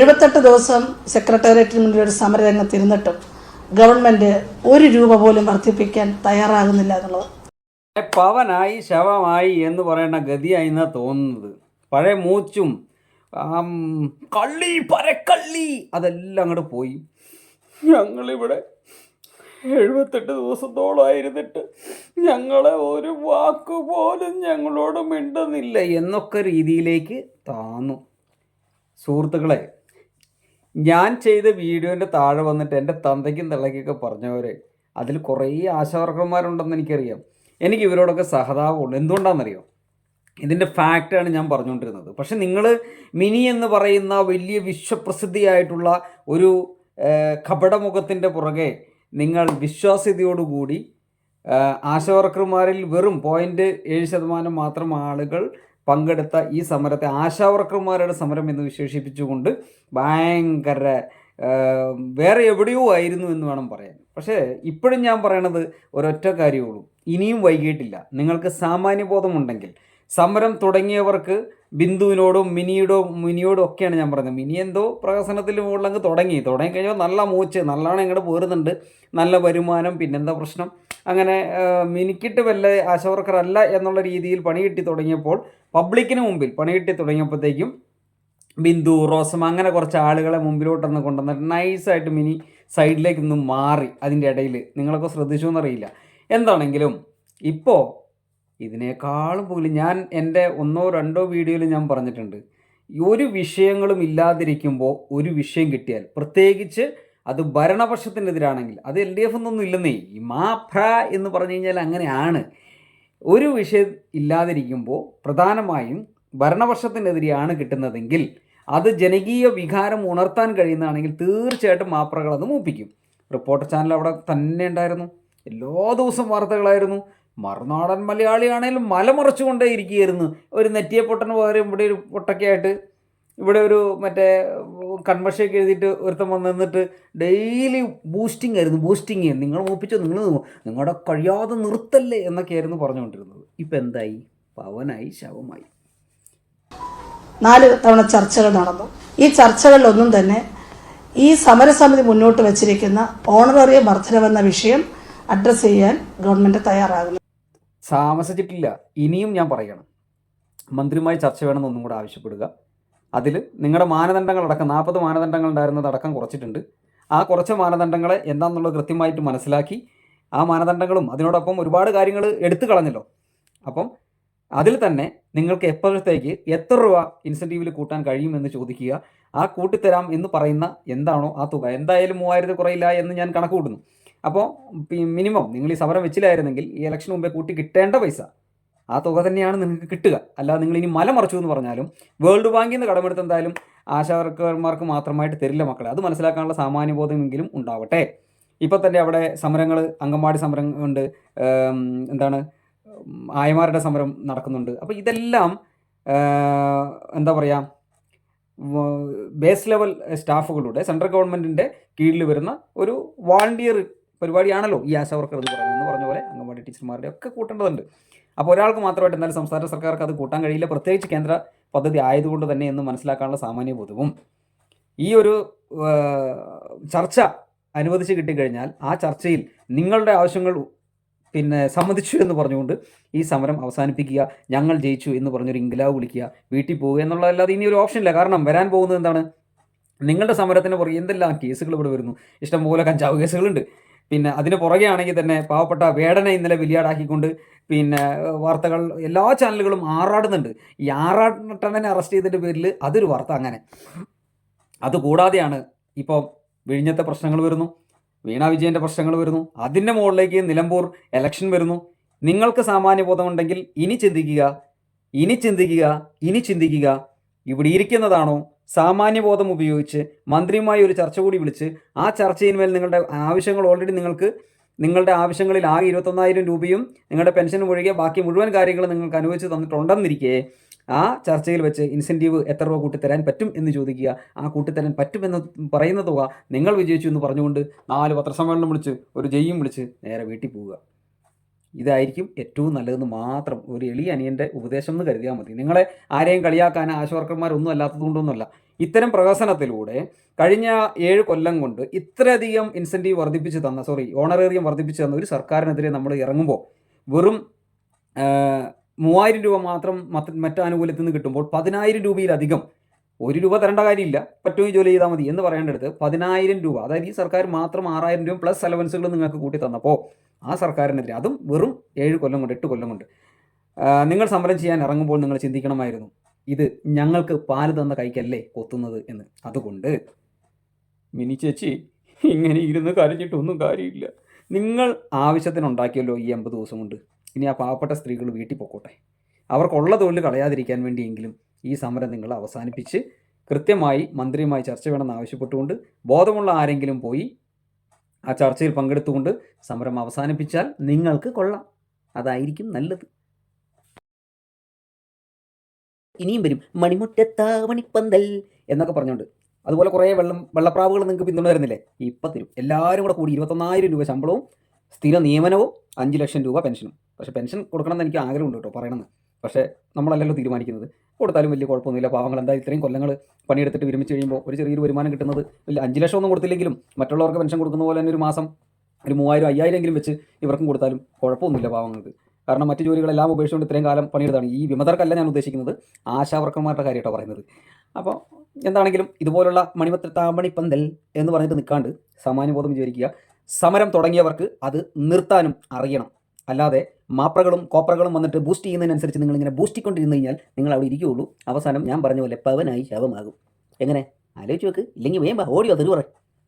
എഴുപത്തെട്ട് ദിവസം സെക്രട്ടേറിയറ്റിന് മുന്നിൽ ഒരു സമരരംഗത്ത് ഇരുന്നിട്ടും ഗവൺമെന്റ് ഒരു രൂപ പോലും വർദ്ധിപ്പിക്കാൻ തയ്യാറാകുന്നില്ല എന്നുള്ളത്. പവനായി ശവമായി എന്ന് പറയുന്ന ഗതിയായി എന്നാ തോന്നുന്നത്. പഴയ മൂച്ചും കള്ളി പരക്കള്ളി അതെല്ലാം അങ്ങോട്ട് പോയി. ഞങ്ങളിവിടെ എഴുപത്തെട്ട് ദിവസത്തോളമായിരുന്നിട്ട് ഞങ്ങളെ ഒരു വാക്ക് പോലും ഞങ്ങളോട് മിണ്ടുന്നില്ല എന്നൊക്കെ രീതിയിലേക്ക് താന്നു. സുഹൃത്തുക്കളെ ഞാൻ ചെയ്ത വീഡിയോന്റെ താഴെ വന്നിട്ട് എന്റെ തന്തയ്ക്കും തള്ളയ്ക്കൊക്കെ പറഞ്ഞവരെ അതിൽ കുറേ ആശാവർക്കന്മാരുണ്ടെന്ന് എനിക്കറിയാം. എനിക്ക് ഇവരോടൊക്കെ സഹതാപമുണ്ട്. എന്തുകൊണ്ടാണെന്നറിയോ? ഇതിന്റെ ഫാക്റ്റാണ് ഞാൻ പറഞ്ഞുകൊണ്ടിരുന്നത്. പക്ഷേ നിങ്ങൾ മിനി എന്ന് പറയുന്ന വലിയ വിശ്വപ്രസിദ്ധിയായിട്ടുള്ള ഒരു കപടമുഖത്തിന്റെ പുറകെ നിങ്ങൾ വിശ്വാസ്യതയോടുകൂടി ആശാവർക്കർമാരിൽ വെറും പോയിന്റ് ഏഴ് ശതമാനം മാത്രം ആളുകൾ പങ്കെടുത്ത ഈ സമരത്തെ ആശാവർക്കർമാരുടെ സമരം എന്ന് വിശേഷിപ്പിച്ചുകൊണ്ട് ഭയങ്കര വേറെ എവിടെയോ ആയിരുന്നു എന്ന് വേണം പറയാൻ. പക്ഷേ ഇപ്പോഴും ഞാൻ പറയണത് ഒരൊറ്റ കാര്യമുള്ളൂ ഇനിയും വൈകിട്ടില്ല നിങ്ങൾക്ക് സാമാന്യബോധമുണ്ടെങ്കിൽ സമരം തുടങ്ങിയവർക്ക് ബിന്ദുവിനോടും മിനിയോടും മിനിയോടും ഒക്കെയാണ് ഞാൻ പറയുന്നത്. മിനി എന്തോ പ്രഹസനത്തിൽ മുകളിലങ്ങ് തുടങ്ങി. തുടങ്ങി കഴിഞ്ഞാൽ നല്ല മൂച്ച് നല്ലോണം ഇങ്ങോട്ട് പോരുന്നുണ്ട്. നല്ല വരുമാനം പിന്നെന്താ പ്രശ്നം? അങ്ങനെ മിനിക്കിട്ട് വല്ല ആശാവർക്കറല്ല എന്നുള്ള രീതിയിൽ പണി കിട്ടി തുടങ്ങിയപ്പോൾ പബ്ലിക്കിന് മുമ്പിൽ പണി കിട്ടി തുടങ്ങിയപ്പോഴത്തേക്കും ബിന്ദു റോസം അങ്ങനെ കുറച്ച് ആളുകളെ മുമ്പിലോട്ടൊന്ന് കൊണ്ടുവന്നിട്ട് നൈസായിട്ട് മിനി സൈഡിലേക്ക് ഒന്ന് മാറി അതിന്റെ ഇടയിൽ. നിങ്ങളൊക്കെ ശ്രദ്ധിച്ചു എന്നറിയില്ല എന്താണെങ്കിലും ഇപ്പോൾ ഇതിനേക്കാളും പോലും ഞാൻ എന്റെ ഒന്നോ രണ്ടോ വീഡിയോയിൽ ഞാൻ പറഞ്ഞിട്ടുണ്ട്. ഒരു വിഷയങ്ങളും ഇല്ലാതിരിക്കുമ്പോൾ ഒരു വിഷയം കിട്ടിയാൽ പ്രത്യേകിച്ച് അത് ഭരണപക്ഷത്തിനെതിരാണെങ്കിൽ അത് എൽ ഡി എഫ് എന്നൊന്നും ഇല്ലെന്നേ ഈ മാഫ്ര എന്ന് പറഞ്ഞു കഴിഞ്ഞാൽ അങ്ങനെയാണ്. ഒരു വിഷയം ഇല്ലാതിരിക്കുമ്പോൾ പ്രധാനമായും ഭരണപക്ഷത്തിനെതിരെയാണ് കിട്ടുന്നതെങ്കിൽ അത് ജനകീയ വികാരം ഉണർത്താൻ കഴിയുന്നതാണെങ്കിൽ തീർച്ചയായിട്ടും മാപ്രകൾ അത് മൂപ്പിക്കും. റിപ്പോർട്ടർ ചാനൽ അവിടെ തന്നെ ഉണ്ടായിരുന്നു. എല്ലാ ദിവസവും വാർത്തകളായിരുന്നു. മറുനാടൻ മലയാളിയാണേലും മലമറച്ചുകൊണ്ടേ ഇരിക്കുകയായിരുന്നു. ഒരു നെറ്റിയെ പൊട്ടന് പകരം ഇവിടെ ഒരു പൊട്ടൊക്കെയായിട്ട് ഇവിടെ ഒരു മറ്റേ കൺവെർഷയൊക്കെ എഴുതിയിട്ട് ഒരുത്തം വന്ന് നിന്നിട്ട് ഡെയിലി ബൂസ്റ്റിംഗ് ആയിരുന്നു ബൂസ്റ്റിങ് നിങ്ങൾ മൂപ്പിച്ചോ നിങ്ങൾ നിങ്ങളുടെ കഴിയാതെ നിർത്തല്ലേ എന്നൊക്കെയായിരുന്നു പറഞ്ഞുകൊണ്ടിരുന്നത്. ഇപ്പം എന്തായി? പവനായി ശവമായി. നാല് തവണ ചർച്ചകൾ നടന്നു. ഈ ചർച്ചകളിലൊന്നും തന്നെ ഈ സമരസമിതി മുന്നോട്ട് വച്ചിരിക്കുന്ന ഓണററിയ വർധനവെന്ന വിഷയം അഡ്രസ്സ് ചെയ്യാൻ ഗവൺമെന്റ് തയ്യാറാകുന്നു. താമസിച്ചിട്ടില്ല. ഇനിയും ഞാൻ പറയണം. മന്ത്രിയുമായി ചർച്ച വേണമെന്ന് ഒന്നും കൂടെ ആവശ്യപ്പെടുക. അതിൽ നിങ്ങളുടെ മാനദണ്ഡങ്ങൾ അടക്കം നാൽപ്പത് മാനദണ്ഡങ്ങൾ ഉണ്ടായിരുന്നത് അടക്കം കുറച്ചിട്ടുണ്ട്. ആ കുറച്ച് മാനദണ്ഡങ്ങളെ എന്താണെന്നുള്ളത് കൃത്യമായിട്ട് മനസ്സിലാക്കി ആ മാനദണ്ഡങ്ങളും അതിനോടൊപ്പം ഒരുപാട് കാര്യങ്ങൾ എടുത്തു കളഞ്ഞല്ലോ. അപ്പം അതിൽ തന്നെ നിങ്ങൾക്ക് എപ്പോഴത്തേക്ക് എത്ര രൂപ ഇൻസെന്റീവിൽ കൂട്ടാൻ കഴിയുമെന്ന് ചോദിക്കുക. ആ കൂട്ടിത്തരാം എന്ന് പറയുന്ന എന്താണോ ആ തുക. എന്തായാലും മൂവായിരത്തി കുറയില്ല എന്ന് ഞാൻ കണക്ക് കൂട്ടുന്നു അപ്പോൾ മിനിമം നിങ്ങൾ ഈ സമരം വെച്ചില്ലായിരുന്നെങ്കിൽ ഈ ഇലക്ഷൻ മുമ്പേ കൂട്ടി കിട്ടേണ്ട പൈസ ആ തുക തന്നെയാണ് നിങ്ങൾക്ക് കിട്ടുക. അല്ലാതെ നിങ്ങൾ ഇനി മല മറച്ചു എന്ന് പറഞ്ഞാലും വേൾഡ് ബാങ്കിൽ നിന്ന് കടമെടുത്ത് എന്തായാലും ആശാവർക്കർമാർക്ക് മാത്രമായിട്ട് തരില്ല മക്കളെ. അത് മനസ്സിലാക്കാനുള്ള സാമാന്യബോധമെങ്കിലും ഉണ്ടാവട്ടെ. ഇപ്പം തന്നെ അവിടെ സമരങ്ങൾ അങ്കമാടി സമരം ഉണ്ട് എന്താണ് ആയമാരുടെ സമരം നടക്കുന്നുണ്ട്. അപ്പോൾ ഇതെല്ലാം എന്താ പറയുക ബേസ് ലെവൽ സ്റ്റാഫുകളുടെ സെൻട്രൽ ഗവൺമെന്റിന്റെ കീഴിൽ വരുന്ന ഒരു വാളണ്ടിയർ പരിപാടിയാണല്ലോ ഈ ആശാ വർക്കർ എന്ന് പറയുന്നത് എന്ന് പറഞ്ഞ പോലെ അംഗൻവാടി ടീച്ചർമാരുടെ ഒക്കെ കൂട്ടേണ്ടതുണ്ട്. അപ്പോൾ ഒരാൾക്ക് മാത്രമായിട്ട് എന്നാലും സംസ്ഥാന സർക്കാർക്ക് അത് കൂട്ടാൻ കഴിയില്ല. പ്രത്യേകിച്ച് കേന്ദ്ര പദ്ധതി ആയതുകൊണ്ട് തന്നെ എന്ന് മനസ്സിലാക്കാനുള്ള സാമാന്യ ബോധവും. ഈ ഒരു ചർച്ച അനുവദിച്ച് കിട്ടിക്കഴിഞ്ഞാൽ ആ ചർച്ചയിൽ നിങ്ങളുടെ ആവശ്യങ്ങൾ പിന്നെ സമ്മതിച്ചു എന്ന് പറഞ്ഞുകൊണ്ട് ഈ സമരം അവസാനിപ്പിക്കുക ഞങ്ങൾ ജയിച്ചു എന്ന് പറഞ്ഞൊരു ഇംഗ്ലാവ് വിളിക്കുക വീട്ടിൽ പോവുക എന്നുള്ളതല്ലാതെ ഇനി ഒരു ഓപ്ഷൻ ഇല്ല കാരണം വരാൻ പോകുന്നത് എന്താണ്? നിങ്ങളുടെ സമരത്തിന് പുറകെ എന്തെല്ലാം കേസുകൾ ഇവിടെ വരുന്നു? ഇഷ്ടംപോലെ കഞ്ചാവ് കേസുകളുണ്ട്. പിന്നെ അതിന് പുറകെ ആണെങ്കിൽ തന്നെ പാവപ്പെട്ട വേടനെ ഇന്നലെ ബലിയാടാക്കിക്കൊണ്ട് പിന്നെ വാർത്തകൾ എല്ലാ ചാനലുകളും ആറാടുന്നുണ്ട്. ഈ ആറാട്ടനെ അറസ്റ്റ് ചെയ്തതിന്റെ പേരിൽ അതൊരു വാർത്ത അങ്ങനെ. അതുകൂടാതെയാണ് ഇപ്പോൾ വിഴിഞ്ഞത്തെ പ്രശ്നങ്ങൾ വരുന്നു വീണ വിജയന്റെ പ്രശ്നങ്ങൾ വരുന്നു അതിന്റെ മുകളിലേക്ക് നിലമ്പൂർ എലക്ഷൻ വരുന്നു. നിങ്ങൾക്ക് സാമാന്യബോധമുണ്ടെങ്കിൽ ഇനി ചിന്തിക്കുക ഇനി ചിന്തിക്കുക ഇനി ചിന്തിക്കുക. ഇവിടെ ഇരിക്കുന്നതാണോ സാമാന്യബോധം ഉപയോഗിച്ച് മന്ത്രിയുമായി ഒരു ചർച്ച കൂടി വിളിച്ച് ആ ചർച്ചയിന്മേൽ നിങ്ങളുടെ ആവശ്യങ്ങൾ ഓൾറെഡി നിങ്ങൾക്ക് നിങ്ങളുടെ ആവശ്യങ്ങളിൽ ആകെ ഇരുപത്തൊന്നായിരം രൂപയും നിങ്ങളുടെ പെൻഷൻ ഒഴികെ ബാക്കി മുഴുവൻ കാര്യങ്ങളും നിങ്ങൾക്ക് അനുവദിച്ച് തന്നിട്ടുണ്ടെന്നിരിക്കെ ആ ചർച്ചയിൽ വെച്ച് ഇൻസെന്റീവ് എത്ര രൂപ കൂട്ടിത്തരാൻ പറ്റും എന്ന് ചോദിക്കുക. ആ കൂട്ടിത്തരാൻ പറ്റുമെന്ന് പറയുന്ന തുക നിങ്ങൾ വിജയിച്ചു എന്ന് പറഞ്ഞുകൊണ്ട് നാല് പത്രസമ്മേളനം വിളിച്ച് ഒരു ജയ്യും വിളിച്ച് നേരെ വീട്ടിൽ പോവുക. ഇതായിരിക്കും ഏറ്റവും നല്ലതെന്ന് മാത്രം ഒരു എളിയ അനിയന്റെ ഉപദേശം എന്ന് കരുതിയാൽ മതി. നിങ്ങളെ ആരെയും കളിയാക്കാൻ ആശാവർക്കർമാരൊന്നും അല്ലാത്തത് കൊണ്ടൊന്നുമല്ല ഇത്തരം പ്രവേശനത്തിലൂടെ കഴിഞ്ഞ ഏഴ് കൊല്ലം കൊണ്ട് ഇത്രയധികം ഇൻസെന്റീവ് വർദ്ധിപ്പിച്ച് തന്ന സോറി ഓണറേറിയം വർദ്ധിപ്പിച്ച് തന്ന ഒരു സർക്കാരിനെതിരെ നമ്മൾ ഇറങ്ങുമ്പോൾ വെറും മൂവായിരം രൂപ മാത്രം മറ്റാനുകൂല്യത്തിൽ നിന്ന് കിട്ടുമ്പോൾ പതിനായിരം രൂപയിലധികം ഒരു രൂപ തരേണ്ട കാര്യമില്ല. പറ്റുമെങ്കിൽ ജോലി ചെയ്താൽ മതി എന്ന് പറയേണ്ടടുത്ത് പതിനായിരം രൂപ അതായത് ഈ സർക്കാർ മാത്രം ആറായിരം രൂപ പ്ലസ് അലവൻസുകൾ നിങ്ങൾക്ക് കൂട്ടി തന്നപ്പോൾ ആ സർക്കാരിനെതിരെ. അതും വെറും ഏഴ് കൊല്ലം കൊണ്ട് എട്ട് കൊല്ലം കൊണ്ട്. നിങ്ങൾ സമരം ചെയ്യാൻ ഇറങ്ങുമ്പോൾ നിങ്ങൾ ചിന്തിക്കണമായിരുന്നു ഇത് ഞങ്ങൾക്ക് പാൽ തന്ന കൈക്കല്ലേ കൊത്തുന്നത് എന്ന്. അതുകൊണ്ട് മിനി ചേച്ചി ഇങ്ങനെ ഇരുന്ന് കരഞ്ഞിട്ടൊന്നും കാര്യമില്ല. നിങ്ങൾ ആവശ്യത്തിനുണ്ടാക്കിയല്ലോ ഈ എൺപത് ദിവസം കൊണ്ട്. ഇനി ആ പാവപ്പെട്ട സ്ത്രീകൾ വീട്ടിൽ പൊക്കോട്ടെ. അവർക്കുള്ള തൊഴിൽ കളയാതിരിക്കാൻ വേണ്ടിയെങ്കിലും ഈ സമരം നിങ്ങൾ അവസാനിപ്പിച്ച് കൃത്യമായി മന്ത്രിയുമായി ചർച്ച വേണമെന്ന് ആവശ്യപ്പെട്ടുകൊണ്ട് ബോധമുള്ള ആരെങ്കിലും പോയി ആ ചർച്ചയിൽ പങ്കെടുത്തുകൊണ്ട് സമരം അവസാനിപ്പിച്ചാൽ നിങ്ങൾക്ക് കൊള്ളാം. അതായിരിക്കും നല്ലത്. ഇനിയും വരും മണിമുറ്റത്താവണിപ്പന്തൽ എന്നൊക്കെ പറഞ്ഞുകൊണ്ട്. അതുപോലെ കുറേ വെള്ളം വെള്ളപ്രാവുകൾ നിങ്ങൾക്ക് പിന്തുണ തരുന്നില്ലേ? ഇപ്പം തരും. എല്ലാവരും കൂടെ കൂടി ഇരുപത്തൊന്നായിരം രൂപ ശമ്പളവും സ്ഥിര നിയമനവും അഞ്ച് ലക്ഷം രൂപ പെൻഷനും. പക്ഷേ പെൻഷൻ കൊടുക്കണമെന്ന് എനിക്ക് ആഗ്രഹമുണ്ട് കേട്ടോ പറയണമെന്ന്. പക്ഷേ നമ്മളല്ലല്ലോ തീരുമാനിക്കുന്നത്. കൊടുത്താലും വലിയ കുഴപ്പമൊന്നുമില്ല. പാവങ്ങൾ എന്താ ഇത്രയും കൊല്ലങ്ങൾ പണിയെടുത്തിട്ട് വിരമിച്ച് കഴിയുമ്പോൾ ഒരു ചെറിയൊരു വരുമാനം കിട്ടുന്നത് വലിയ അഞ്ച് ലക്ഷം ഒന്നും കൊടുത്തില്ലെങ്കിലും മറ്റുള്ളവർക്ക് പെൻഷൻ കൊടുക്കുന്ന പോലെ തന്നെ ഒരു മാസം ഒരു മൂവായിരം അയ്യായിരം എങ്കിലും വെച്ച് ഇവർക്കും കൊടുത്താലും കുഴപ്പമൊന്നുമില്ല പാവങ്ങൾക്ക്. കാരണം മറ്റു ജോലികളെല്ലാം ഉപേക്ഷിച്ചുകൊണ്ട് ഇത്രയും കാലം പണിയെടുത്താണ്. ഈ വിമതർക്കല്ല ഞാൻ ഉദ്ദേശിക്കുന്നത്. ആശാവർക്കന്മാരുടെ കാര്യമായിട്ടോ പറയുന്നത്. അപ്പോൾ എന്താണെങ്കിലും ഇതുപോലുള്ള മണിമത്ര താമണിപ്പന്തൽ എന്ന് പറഞ്ഞിട്ട് നിൽക്കാണ്ട് സമാനുബോധം വിചാരിക്കുക. സമരം തുടങ്ങിയവർക്ക് അത് നിർത്താനും അറിയണം. അല്ലാതെ മാപ്രകളും കോപ്രകളും വന്നിട്ട് ബൂസ്റ്റ് ചെയ്യുന്നതിനനുസരിച്ച് നിങ്ങൾ ഇങ്ങനെ ബൂസ്റ്റിക്കൊണ്ടിരുന്ന് കഴിഞ്ഞാൽ നിങ്ങൾ അവിടെ ഇരിക്കുകയുള്ളൂ. അവസാനം ഞാൻ പറഞ്ഞ പോലെ പവനായി ശവമാകും. എങ്ങനെ? ആലോചിച്ച് വെക്ക് ഇല്ലെങ്കിൽ വേമ്പ ഓടിയോ തെരുവറേ